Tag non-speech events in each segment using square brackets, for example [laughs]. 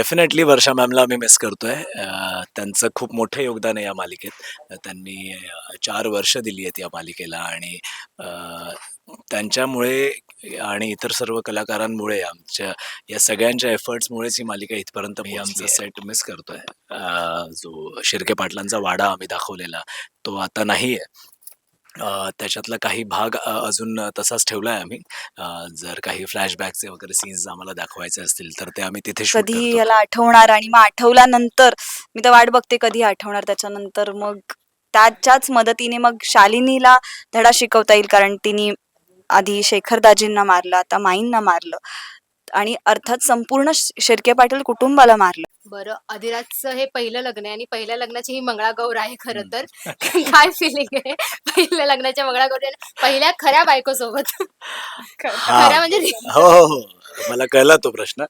Definitely वर्षा मॅमला मी miss करतोय. अं, त्यांचं खूप मोठं योगदान आहे या मालिकेत. त्यांनी अं, चार वर्ष दिली आहेत या मालिकेला आणि अं, त्यांच्यामुळे आणि इतर सर्व कलाकारांमुळे आमच्या या सगळ्यांच्या एफर्ट्समुळेच ही मालिका इथपर्यंत मी आमचा सेट मिस करतोय. अं, जो शिर्के पाटलांचा वाडा आम्ही दाखवलेला तो आता नाही आहे अ, त्याच्यातला काही भाग अ, अजून तसाच ठेवला आहे आम्ही. अ, जर काही फ्लॅशबॅकचे वगैरे सीन्स आम्हाला दाखवायचे असतील तर ते आम्ही तिथे शूट कधी करतो. याला आठवणार आणि मग आठवल्यानंतर मी तर वाट बघते कधी आठवणार त्याच्यानंतर. मग त्याच्याच मदतीने मग शालिनीला धडा शिकवता येईल कारण तिने आधी शेखर दाजींना मारलं आता माईंना मारलं. आणि अर्थात संपूर्ण शिर्के पाटील कुटुंबाला मारलं. बरं अधिराजचं हे पहिलं लग्न आहे आणि पहिल्या लग्नाची ही मंगळागौर आहे खरं तर. [laughs] काय फिलिंग आहे? पहिल्या लग्नाच्या मंगळागौर पहिल्या खऱ्या बायको सोबत हा. खऱ्या म्हणजे हो हो हो. मला कळला तो प्रश्न.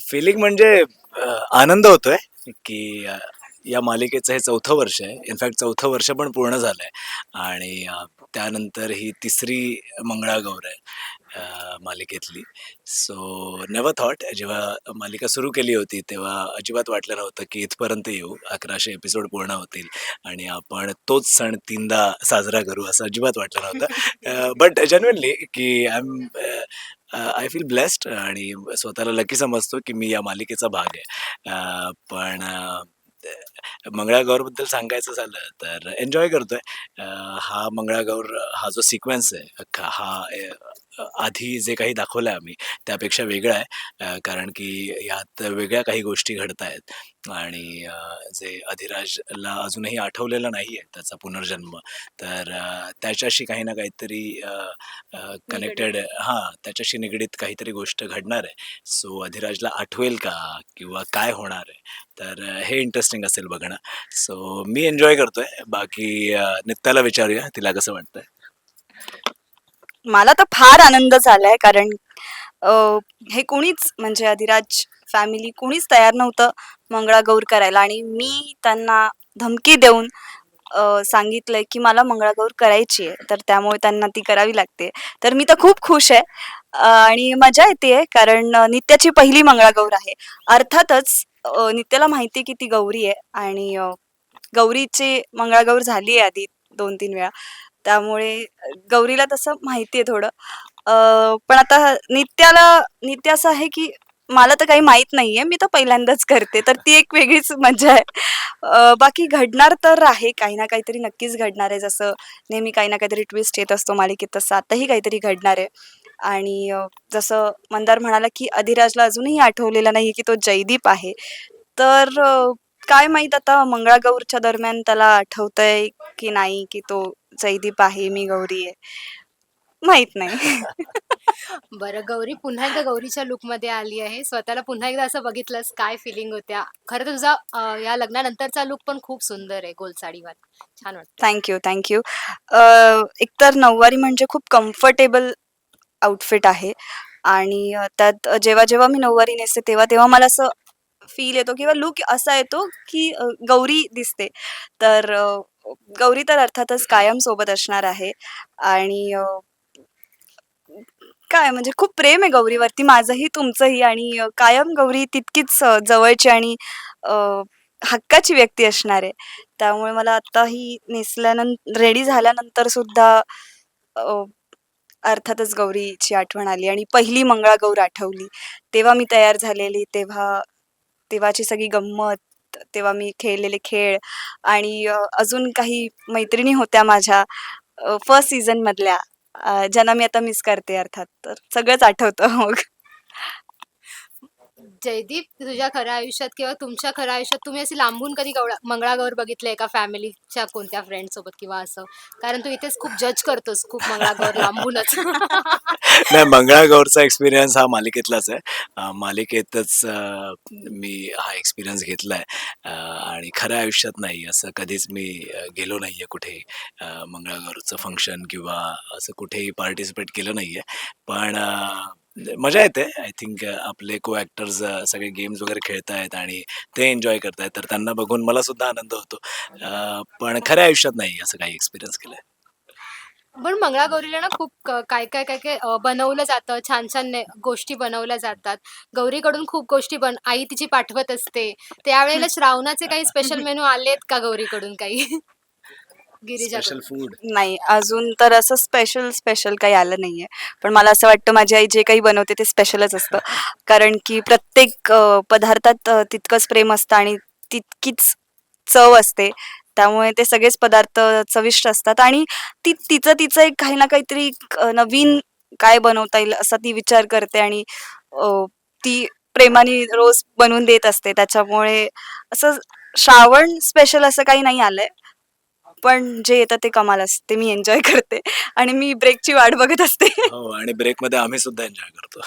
फिलिंग म्हणजे अ, आनंद होतोय की अ, या मालिकेचं हे चौथं वर्ष आहे. इनफॅक्ट चौथं वर्ष पण पूर्ण झालंय. आणि अ, त्यानंतर ही तिसरी मंगळागौर आहे. मालिकेतली. सो नेवर थॉट जेव्हा मालिका सुरू केली होती तेव्हा अजिबात वाटलं नव्हतं की इथपर्यंत येऊ. अकराशे एपिसोड पूर्ण होतील आणि आपण तोच सण तीनदा साजरा करू असं अजिबात वाटलं नव्हतं. बट जनरली की I am I feel blessed आणि स्वतःला लकी समजतो की मी या मालिकेचा भाग आहे. पण मंगळागौरबद्दल सांगायचं झालं तर एन्जॉय करतोय. हा मंगळागौर हा जो सिक्वेन्स आहे अख्खा हा आधी जे काही दाखवलं आहे आम्ही त्यापेक्षा वेगळा आहे. कारण की यात वेगळ्या काही गोष्टी घडत आहेत आणि जे अधिराजला अजूनही आठवलेलं नाही आहे त्याचा पुनर्जन्म. तर त्याच्याशी काही ना काहीतरी कनेक्टेड हां त्याच्याशी निगडीत काहीतरी गोष्ट घडणार आहे. सो अधिराजला आठवेल का? किंवा काय होणार आहे? तर हे इंटरेस्टिंग असेल बघणं. सो मी एन्जॉय करतोय. बाकी नित्याला विचारूया तिला कसं वाटतंय? मला तर फार आनंद झालाय कारण हे कुणीच म्हणजे अधिराज फॅमिली कुणीच तयार नव्हतं मंगळागौर करायला. आणि मी त्यांना धमकी देऊन सांगितलंय की मला मंगळागौर करायची आहे तर त्यामुळे त्यांना ती करावी लागते. तर मी तर खूप खुश आहे आणि मजा येते कारण नित्याची पहिली मंगळागौर आहे. अर्थातच नित्याला माहिती आहे की ती गौरी आहे आणि गौरीची मंगळागौर झाली आहे आधी दोन तीन वेळा. त्यामुळे गौरीला तसं माहिती आहे थोडं. अं, पण आता नित्याला नित्य असं आहे की मला तर काही माहीत नाहीये मी तर पहिल्यांदाच करते तर ती एक वेगळीच मजा आहे. अं, बाकी घडणार तर आहे काही ना काहीतरी नक्कीच घडणार आहे जसं नेहमी काही ना काहीतरी ट्विस्ट येत असतो मालिकेत तसं आताही काहीतरी घडणार आहे. आणि अं, जसं मंदार म्हणाला की अधिराजला अजूनही आठवलेला नाही की तो जयदीप आहे. तर अं, काय माहीत आता मंगळागौरच्या दरम्यान त्याला आठवतंय की नाही की तो जयदीप आहे मी गौरी आहे. माहीत नाही. [laughs] बरं गौरी पुन्हा एकदा गौरीच्या लुकमध्ये आली आहे. स्वतःला पुन्हा एकदा असं बघितलंस काय फिलिंग होत्या? खरं तर तुझा अं, या लग्नानंतरचा लुक पण खूप सुंदर आहे गोलसाडीवर छान वाटतं. थँक्यू थँक्यू एकतर नऊवारी म्हणजे खूप कम्फर्टेबल आउटफिट आहे. आणि अ, त्यात जेव्हा जेव्हा मी नऊवारी नेसते तेव्हा तेव्हा मला असं फील येतो किंवा लुक असा येतो की गौरी दिसते. तर गौरी तर अर्थातच कायम सोबत असणार आहे. आणि काय म्हणजे खूप प्रेम आहे गौरीवरती. माझंही तुमचंही आणि कायम गौरी तितकीच जवळची आणि हक्काची व्यक्ती असणार आहे. त्यामुळे मला आताही नेसल्यानंतर रेडी झाल्यानंतर सुद्धा अर्थातच गौरीची आठवण आली आणि पहिली मंगळागौर आठवली. तेव्हा मी तयार झालेली तेव्हा तेव्हाची सगळी गंमत तेव्हा मी खेळलेले खेळ आणि अजून काही मैत्रिणी होत्या माझ्या फर्स्ट सीझन मधल्या ज्यांना मी आता मिस करते अर्थात. तर सगळंच आठवतं मग. जयदीप तुझ्या खऱ्या आयुष्यात किंवा तुमच्या खऱ्या आयुष्यात तुम्ही असे लांबून कधी गवळा मंगळागौर बघितलंय का फॅमिलीच्या कोणत्या फ्रेंड सोबत किंवा असं? कारण तू इथेच खूप जज करतोस खूप मंगळागौर लांबूनच. [laughs] नाही मंगळागौरचा एक्सपिरियन्स हा मालिकेतलाच आहे. मालिकेतच मी हा एक्सपिरियन्स घेतलाय. आणि खऱ्या आयुष्यात नाही असं कधीच मी गेलो नाहीये कुठे. कुठेही मंगळागौरचं फंक्शन किंवा असं कुठेही पार्टिसिपेट केलं नाहीये. पण मजा येते आय थिंक आपले को ॲक्टर्स सगळे गेम्स वगैरे खेळतायत आणि ते एन्जॉय करतायत तर त्यांना बघून मला सुद्धा आनंद होतो. अ, पण खऱ्या आयुष्यात नाही असं काही एक्सपिरियन्स केलं पण मंगळागौरीला ना खूप क- काय काय काय काय अ, बनवलं जातं छान छान ने- गोष्टी बनवल्या जातात. गौरीकडून खूप गोष्टी बन आई तिची पाठवत असते. त्यावेळेला श्रावणाचे काही स्पेशल मेनू आलेत का गौरीकडून काही? गिरिजा स्पेशल फूड नाही अजून तर असं स्पेशल स्पेशल काही आलं नाहीये. पण मला असं वाटतं माझी आई जे काही बनवते ते स्पेशलच असतं. [laughs] कारण की प्रत्येक अ, पदार्थात अ, तितकंच प्रेम असतं आणि तितकीच चव असते. त्यामुळे ते सगळेच पदार्थ चविष्ट असतात आणि ती तिचं तिचं एक काही ना काहीतरी एक, अ, नवीन काय बनवता येईल असा ती विचार करते आणि अ, ती प्रेमाने रोज बनवून देत असते. त्याच्यामुळे असं श्रावण स्पेशल असं काही नाही आलंय. पण जे येतं ते कमाल असते मी एन्जॉय करते. आणि मी ब्रेकची वाट बघत असते. हो आणि ब्रेकमध्ये आम्ही सुद्धा एन्जॉय करतो.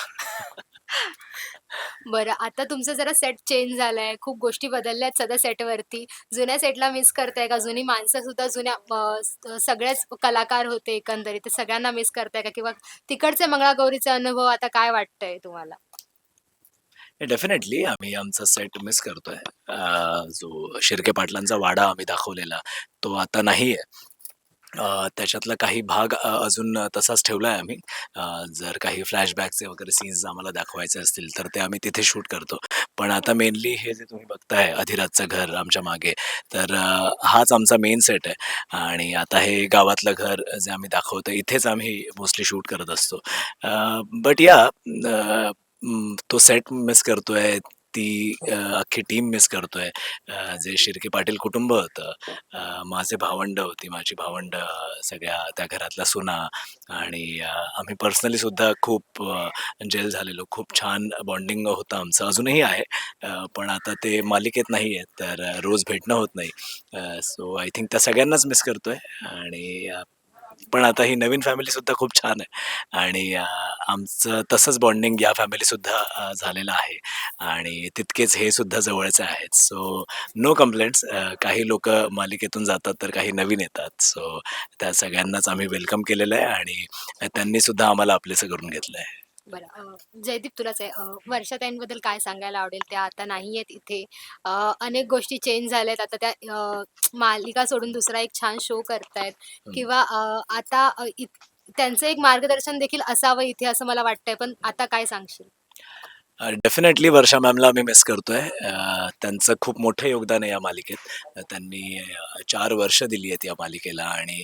बरं आता तुमचं जरा सेट चेंज झालाय. खूप गोष्टी बदलल्या आहेत सध्या सेटवरती जुन्या सेटला मिस करताय का? जुनी माणसं सुद्धा जुन्या अ, सगळेच कलाकार होते एकंदरीत. ते सगळ्यांना मिस करताय का? किंवा तिकडचे मंगळागौरीचा अनुभव आता काय वाटतंय तुम्हाला? डेफिनेटली आम्ही आमचा सेट मिस करतोय. अं, जो शिर्के पाटलांचा वाडा आम्ही दाखवलेला तो आता नाहीये. आहे त्याच्यातला काही भाग अजून तसाच ठेवलाय आम्ही. जर काही फ्लॅशबॅकचे वगैरे सीन्स आम्हाला दाखवायचे असतील तर ते आम्ही तिथे शूट करतो. पण आता मेनली हे जे तुम्ही बघताय अधिराजचं घर आमच्या मागे तर हाच आमचा मेन सेट आहे. आणि आता हे गावातलं घर जे आम्ही दाखवतो इथेच आम्ही मोस्टली शूट करत असतो. बट तो सेट मिस करतोय ती अख्खी टीम मिस करतोय. अं, जे शिर्के पाटील कुटुंब होतं माझे भावंड होती माझी भावंड सगळ्या त्या घरातल्या सुना आणि आम्ही पर्सनली सुद्धा खूप जेल झालेलो. खूप छान बॉन्डिंग होतं आमचं. अजूनही आहे पण आता ते मालिकेत नाही आहेत तर रोज भेटणं होत नाही. सो आय थिंक त्या सगळ्यांनाच मिस करतोय आणि पण आता ही नवीन फॅमिलीसुद्धा खूप छान आहे. आणि आमचं तसंच बॉन्डिंग या फॅमिलीसुद्धा झालेलं आहे. आणि तितकेच हे सुद्धा जवळचे आहेत. सो नो कंप्लेंट्स काही लोक मालिकेतून जातात तर काही नवीन येतात. सो त्या सगळ्यांनाच आम्ही वेलकम केलेलं आहे आणि त्यांनीसुद्धा आम्हाला आपलेसं करून घेतलं आहे बरं अ, जयदीप तुलाच आहे. अ, वर्षाताईंबद्दल काय सांगायला आवडेल? त्या आता नाही आहेत इथे. अ, अनेक गोष्टी चेंज झाल्यात. आता त्या अ, मालिका सोडून दुसरा एक छान शो करतायत. किंवा अ, आता अ, इत- त्यांचं एक मार्गदर्शन देखील असावं इथे असं मला वाटतंय. पण आता काय सांगशील? डेफिनेटली वर्षा मॅमला आम्ही मिस करतोय. अं, त्यांचं खूप मोठं योगदान आहे या मालिकेत. त्यांनी चार वर्ष दिली आहेत या मालिकेला आणि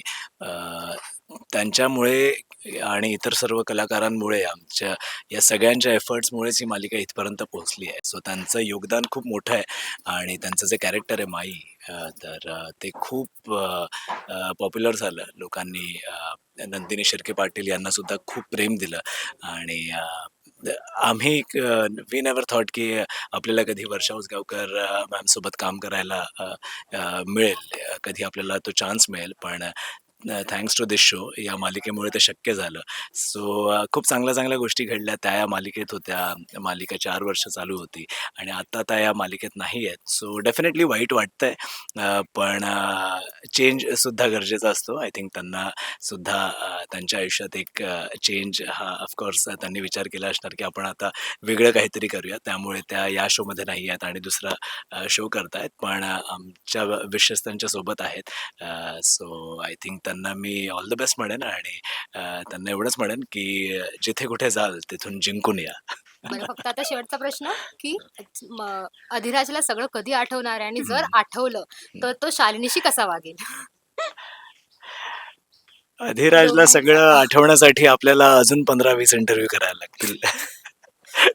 त्यांच्यामुळे आणि इतर सर्व कलाकारांमुळे आमच्या या सगळ्यांच्या एफर्ट्समुळेच ही मालिका इथपर्यंत पोहोचली आहे. सो त्यांचं योगदान खूप मोठं आहे आणि त्यांचं जे कॅरेक्टर आहे माई तर ते खूप पॉप्युलर झालं. लोकांनी नंदिनी शिर्के पाटील यांनासुद्धा खूप प्रेम दिलं आणि आम्ही वी नेवर थॉट की आपल्याला कधी वर्षा उसगावकर मॅमसोबत काम करायला अ, अ, मिळेल. कधी आपल्याला तो चान्स मिळेल. पण थँक्स टू दिस शो या मालिकेमुळे ते शक्य झालं. सो खूप चांगल्या चांगल्या गोष्टी घडल्या. त्या या मालिकेत होत्या. मालिका चार वर्ष चालू होती आणि आत्ता त्या या मालिकेत नाही आहेत. सो डेफिनेटली वाईट वाटतंय. आहे पण चेंजसुद्धा गरजेचा असतो. आय थिंक त्यांना सुद्धा त्यांच्या आयुष्यात एक चेंज हा ऑफकोर्स त्यांनी विचार केला असणार की आपण आता वेगळं काहीतरी करूया त्यामुळे त्या या शोमध्ये नाही आहेत आणि दुसरा शो करतायत. पण आमच्या विशेष त्यांच्यासोबत आहेत. सो आय थिंक त्यांना मी ऑल द बेस्ट म्हणेन आणि त्यांना एवढंच म्हणेन की जिथे कुठे जाल तिथून जिंकून या. [laughs] फक्त आता शेवटचा प्रश्न की म, अधिराजला सगळं कधी आठवणार आहे आणि जर आठवलं तर तो शालिनीशी कसा वागेल? अधिराजला. सगळं आठवण्यासाठी आपल्याला अजून पंधरा वीस इंटरव्ह्यू करायला लागतील.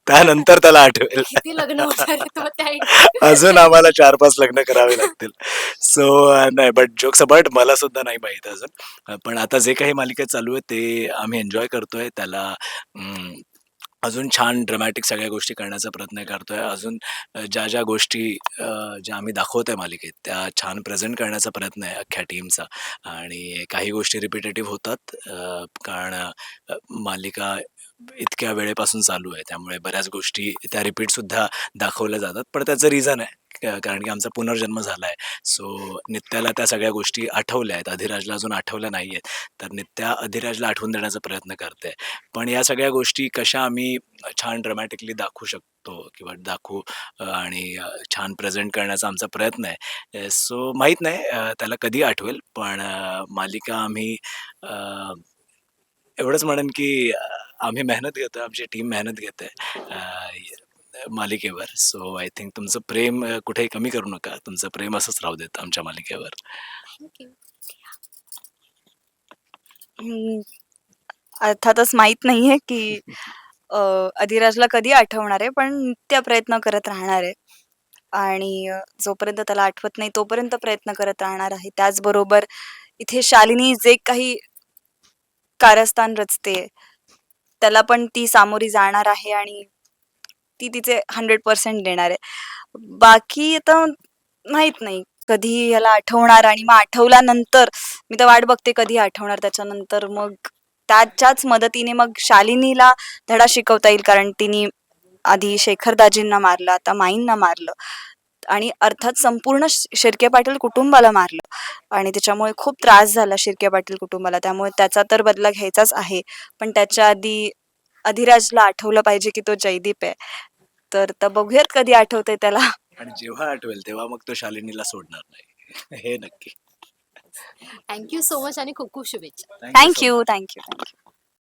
त्यानंतर त्याला आठवेल. किती लग्न होणार आहेत मग त्या अजून आम्हाला चार पाच लग्न करावे लागतील. सो नाही बट जोक्स बट मला सुद्धा नाही माहीत अजून. अ, पण आता जे काही मालिका चालू आहे ते आम्ही एन्जॉय करतोय. त्याला अजून छान ड्रमॅटिक सगळ्या गोष्टी करण्याचा प्रयत्न करतोय. अजून अ, ज्या ज्या गोष्टी अ, ज्या आम्ही दाखवतोय मालिकेत त्या छान प्रेझेंट करण्याचा प्रयत्न आहे अख्ख्या टीमचा आणि काही गोष्टी रिपिटेटिव्ह होतात अ, कारण अ, मालिका इतक्या वेळेपासून चालू आहे. त्यामुळे बऱ्याच गोष्टी त्या रिपीटसुद्धा दाखवल्या जातात. पण त्याचं रिझन आहे. क- कारण की आमचा पुनर्जन्म झाला आहे. सो नित्याला त्या सगळ्या गोष्टी आठवल्या आहेत. अधिराजला अजून आठवल्या नाही आहेत. तर नित्या अधिराजला आठवून देण्याचा प्रयत्न करते. पण या सगळ्या गोष्टी कशा आम्ही छान ड्रमॅटिकली दाखवू शकतो किंवा दाखवू आणि छान प्रेझेंट करण्याचा आमचा प्रयत्न आहे. सो माहीत नाही. त्याला कधी आठवेल. पण मालिका आम्ही एवढंच म्हणेन की आम्ही मेहनत घेतो आमची टीम मेहनत घेते मालिकेवर. सो आय थिंक तुमचं प्रेम कुठेही कमी करू नका. तुमचं प्रेम असंच राहू देत आमच्या मालिकेवर. हम्म, अर्थातच माहीत नाहीये की अधिराजला कधी आठवणार आहे पण नित्य प्रयत्न करत राहणार आहे. आणि जोपर्यंत त्याला आठवत नाही तोपर्यंत प्रयत्न करत राहणार आहे. त्याचबरोबर इथे शालिनी जे काही कारस्थान रचते त्याला पण ती सामोरी जाणार आहे आणि ती तिचे हंड्रेड पर्सेंट देणार आहे. बाकी आता माहीत नाही कधी याला आठवणार आणि मग आठवल्यानंतर मी तर वाट बघते कधी आठवणार त्याच्यानंतर. मग त्याच्याच मदतीने मग शालिनीला धडा शिकवता येईल कारण तिने आधी शेखरदाजींना मारलं आता माईंना मारलं. आणि अर्थात संपूर्ण शिर्के पाटील कुटुंबाला मारलं. आणि त्याच्यामुळे खूप त्रास झाला शिर्के पाटील कुटुंबाला. त्यामुळे त्याचा तर बदला घ्यायचाच आहे. पण त्याच्या आधी अधिराजला आठवलं पाहिजे की तो जयदीप आहे. तर तर बघूयात कधी आठवतंय त्याला. आणि जेव्हा आठवेल तेव्हा मग तो शालिनीला सोडणार नाही. हे नक्की. थँक्यू सो मच आणि खूप खूप शुभेच्छा. Thank you thank you thank you